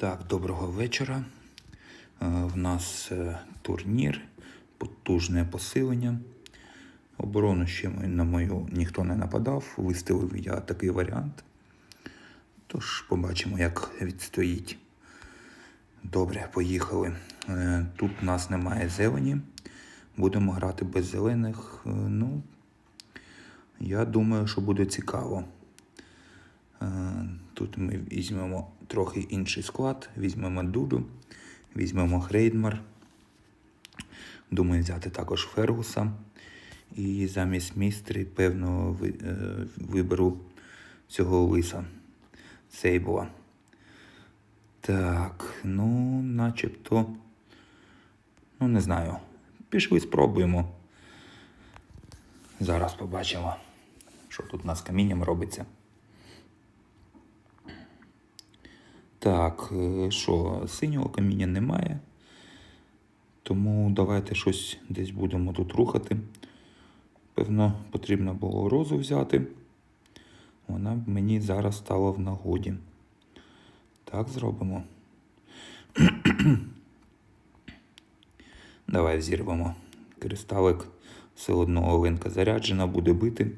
Так, доброго вечора. Е, В нас е, турнір, потужне посилення. Оборону ще на мою ніхто не нападав. Виставив я такий варіант. Тож побачимо, як відстоїть. Добре, поїхали. Е, Тут у нас немає зелені. Будемо грати без зелених. Ну, я думаю, що буде цікаво. Тут ми візьмемо трохи інший склад, візьмемо Дуду, візьмемо Хрейдмар. Думаю, взяти також Фергуса. І замість містри, певно, е, виберу цього лиса Сейбла. Так, ну, начебто. Ну, не знаю. Пішли, спробуємо. Зараз побачимо, що тут у нас камінням робиться. Так, е, що, синього каміння немає. Тому давайте щось десь будемо тут рухати. Певно, потрібно було розу взяти. Вона б мені зараз стала в нагоді. Так зробимо. Давай взірвемо. Кристалик все одно Оленка заряджена, буде бити.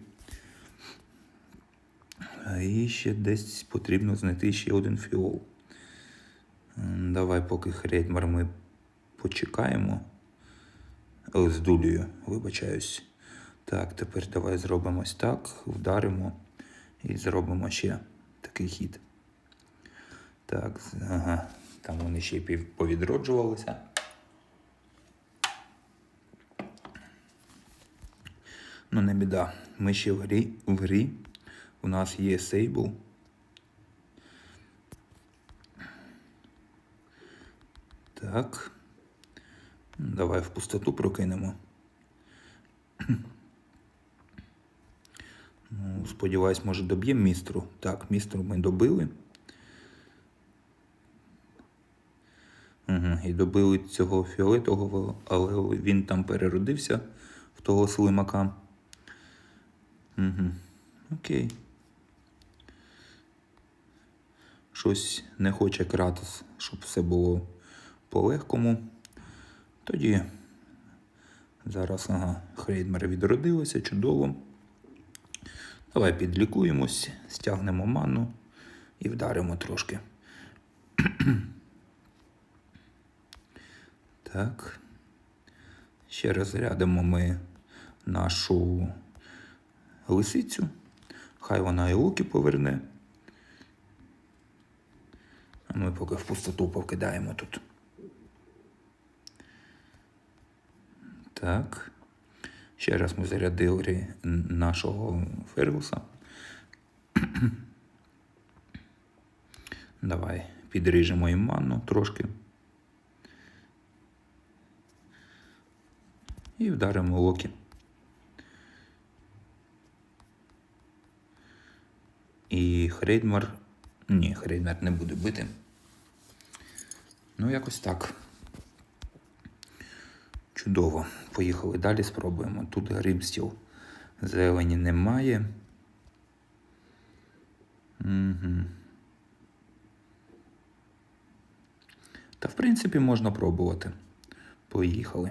І ще десь потрібно знайти ще один фіол. Давай, поки Хрейдмар ми почекаємо. З дулею, вибачаюсь. Так, тепер давай зробимо ось так, вдаримо і зробимо ще такий хід. Так, ага. Там вони ще й повідроджувалися. Ну, не біда. Ми ще в грі. В грі. У нас є сейбл. Так. Давай в пустоту прокинемо. Ну, сподіваюсь, може доб'ємо містру. Так, містру ми добили. Угу, і добили цього фіолетового, але він там переродився в того слимака. Угу. Окей. Щось не хоче Кратос, щоб все було по-легкому. Тоді зараз ага, Хрейдмер відродилося, чудово. Давай підлікуємось, стягнемо ману і вдаримо трошки. так. Ще розрядимо ми нашу лисицю. Хай вона і луки поверне. А ми поки в пустоту покидаємо тут. Так. Ще раз ми зарядили нашого Фергуса. Давай підріжемо їм манну трошки. І вдаримо локі. І Хрейдмар. Ні, Хрейдмар не буде бити. Ну, якось так. Чудово. Поїхали далі, спробуємо. Тут гримстіл зелені немає. Угу. Та, в принципі, можна пробувати. Поїхали.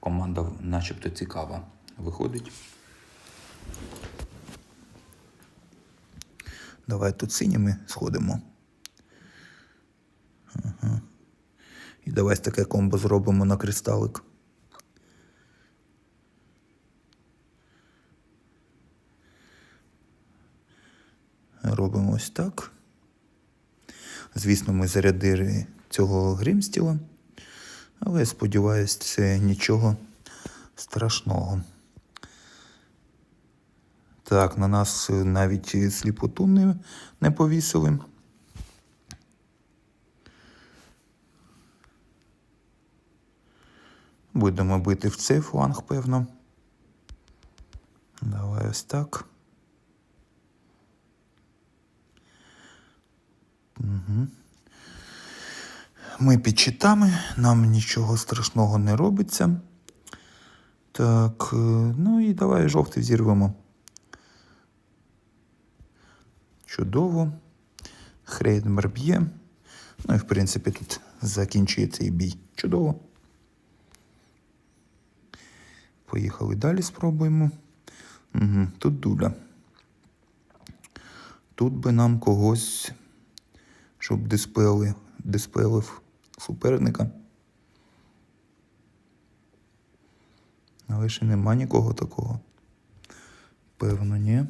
Команда начебто цікава. Виходить. Давай тут синіми сходимо. Ага. І давай таке комбо зробимо на кристалик. Ось так. Звісно, ми зарядили цього гримстіла, але сподіваюсь, це нічого страшного. Так, на нас навіть сліпоту не, не повісили. Будемо бити в цей фланг, певно. Давай ось так. Угу. Ми під щитами, нам нічого страшного не робиться. Так, е, ну і давай жовтий зірвемо. Чудово. Хрейдмер б'є. Ну і в принципі тут закінчується і бій. Чудово. Поїхали далі, спробуємо. Угу, тут дуля. Тут би нам когось, щоб диспели, диспелив суперника. Але ще нема нікого такого. Певно, ні.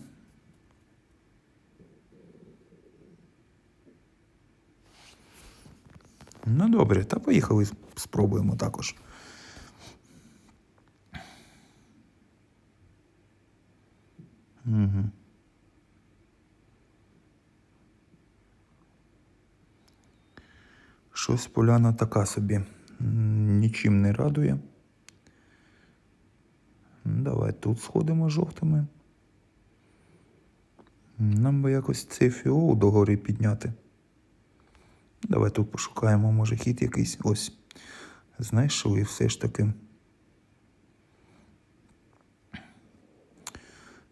Ну добре, та поїхали спробуємо також. Угу. Щось поляна така собі. Нічим не радує. Давай тут сходимо жовтими. Нам би якось цей фіол догори підняти. Давай тут пошукаємо, може, хід якийсь. Ось. Знайшли все ж таки.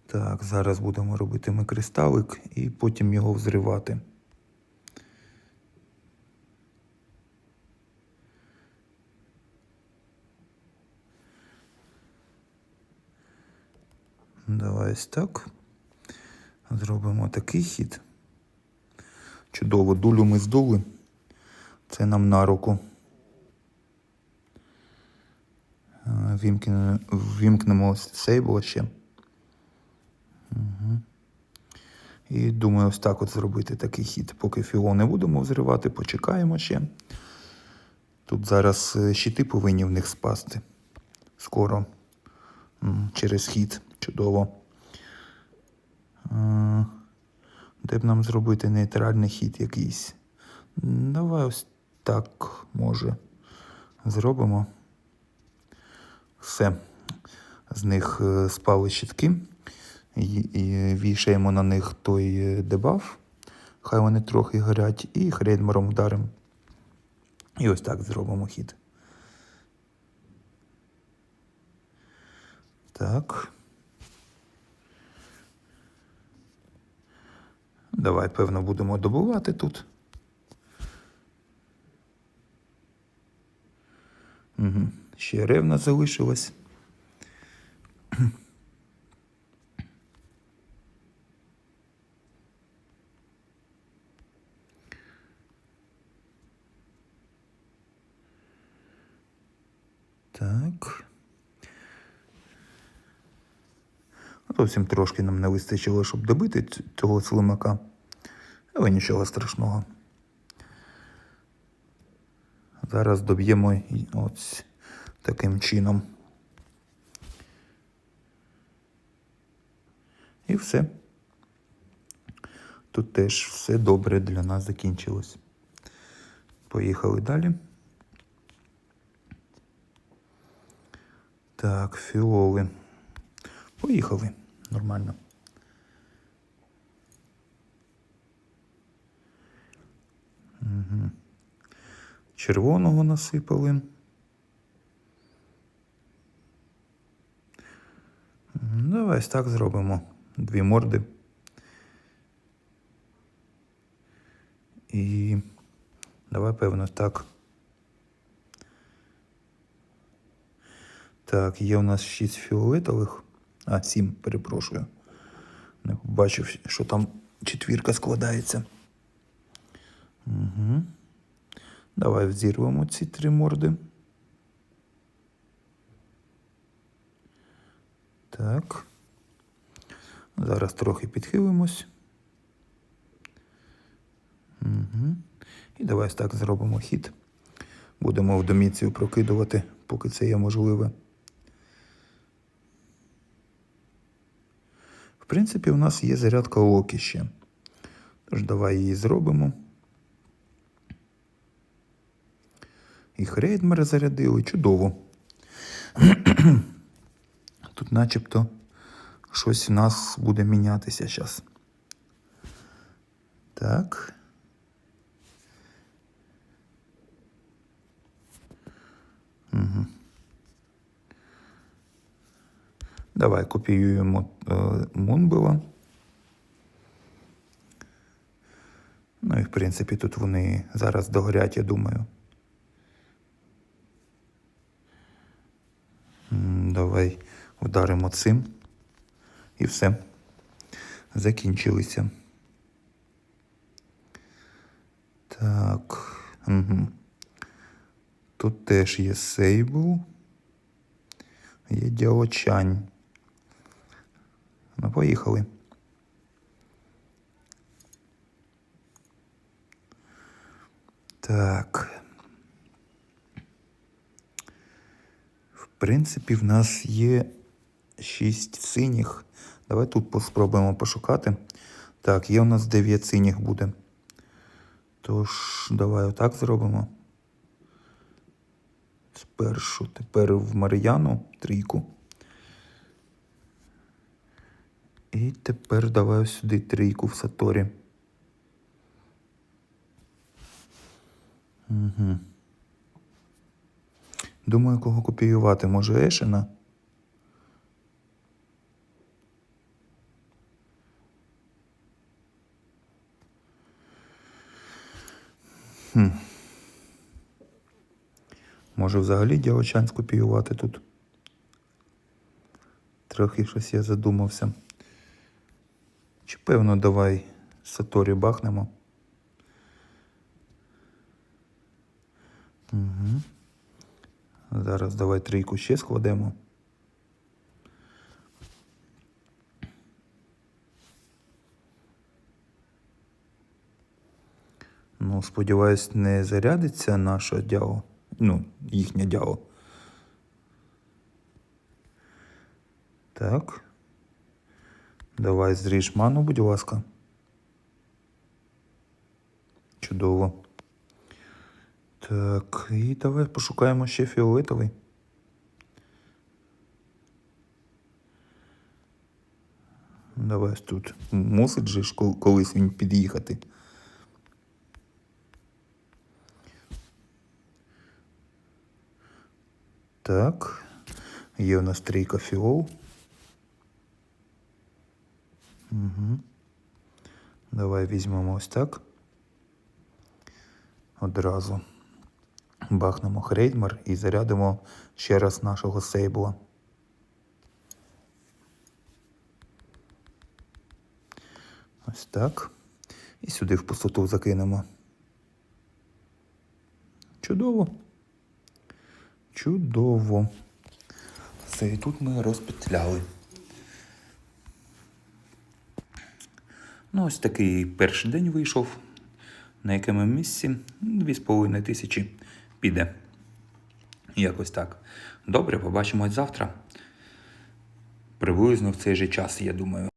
Так, зараз будемо робити ми кристалик і потім його взривати. Давай ось так. Зробимо такий хід. Чудово, дулю ми здули. Це нам на руку. Е, Вімкнемо, вімкнемо сейбл ще. Угу. І думаю, ось так от зробити такий хід. Поки фіо не будемо взривати, почекаємо ще. Тут зараз е, щити повинні в них спасти. Скоро. Через хід. Чудово. Де б нам зробити нейтральний хід якийсь? Давай ось так, може. Зробимо. Все. З них е, спали щитки. І вішаємо на них той е, дебаф. Хай вони трохи горять, і хрейдмером вдаримо. І ось так зробимо хід. Так. Давай, певно, будемо добувати тут. Угу. Ще ревна залишилась. Так. Зовсім трошки нам не вистачило, щоб добити цього слимака. Але нічого страшного. Зараз доб'ємо ось таким чином. І все. Тут теж все добре для нас закінчилось. Поїхали далі. Так, фіоли. Поїхали. Нормально. Угу. Червоного насипали. Давай ось так зробимо. Дві морди. І давай, певно, так. Так, є у нас 6 фіолетових. А, 7, перепрошую. Не побачив, що там четвірка складається. Угу. Давай взірвемо ці три морди. Так. Зараз трохи підхилимось. Угу. І давай так зробимо хід. Будемо в доміцію прокидувати, поки це є можливе. В принципі, у нас є зарядка Локі ще. Тож давай її зробимо. І Хрейдмер зарядили. Чудово. Тут начебто щось у нас буде мінятися зараз. Так. Угу. Давай копіюємо е, Мунбела. Ну і в принципі тут вони зараз догорять, я думаю. Давай вдаримо цим. І все. Закінчилися. Так. Угу. Тут теж є сейбл. Є діочань. Ну, поїхали. Так. В принципі, в нас є шість синіх. Давай тут спробуємо пошукати. Так, є у нас 9 синіх буде. Тож, давай отак зробимо. Спершу тепер в Мар'яну трійку. І тепер давай сюди трійку в Саторі. Угу. Думаю, кого копіювати. Може Ешена? Хм. Може взагалі дівчан скопіювати тут. Трохи щось я задумався. Чи певно давай Саторі бахнемо? Зараз давай трійку ще складемо. Ну, сподіваюсь, не зарядиться наша дяо. Ну, їхня дяо. Так. Давай зріж ману, будь ласка. Чудово. Так, і давай пошукаємо ще фіолетовий. Давай тут. Мусить же колись він під'їхати. Так. Є у нас трійка фіол. Угу. Давай візьмемо ось так. Одразу бахнемо хрейдмар і зарядимо ще раз нашого сейбла. Ось так. І сюди в пустоту закинемо. Чудово. Чудово. Все, і тут ми розпетляли. Ну, ось такий перший день вийшов. На якому місці? Дві з половиною тисячі піде. Якось так. Добре, побачимось завтра. Приблизно в цей же час, я думаю.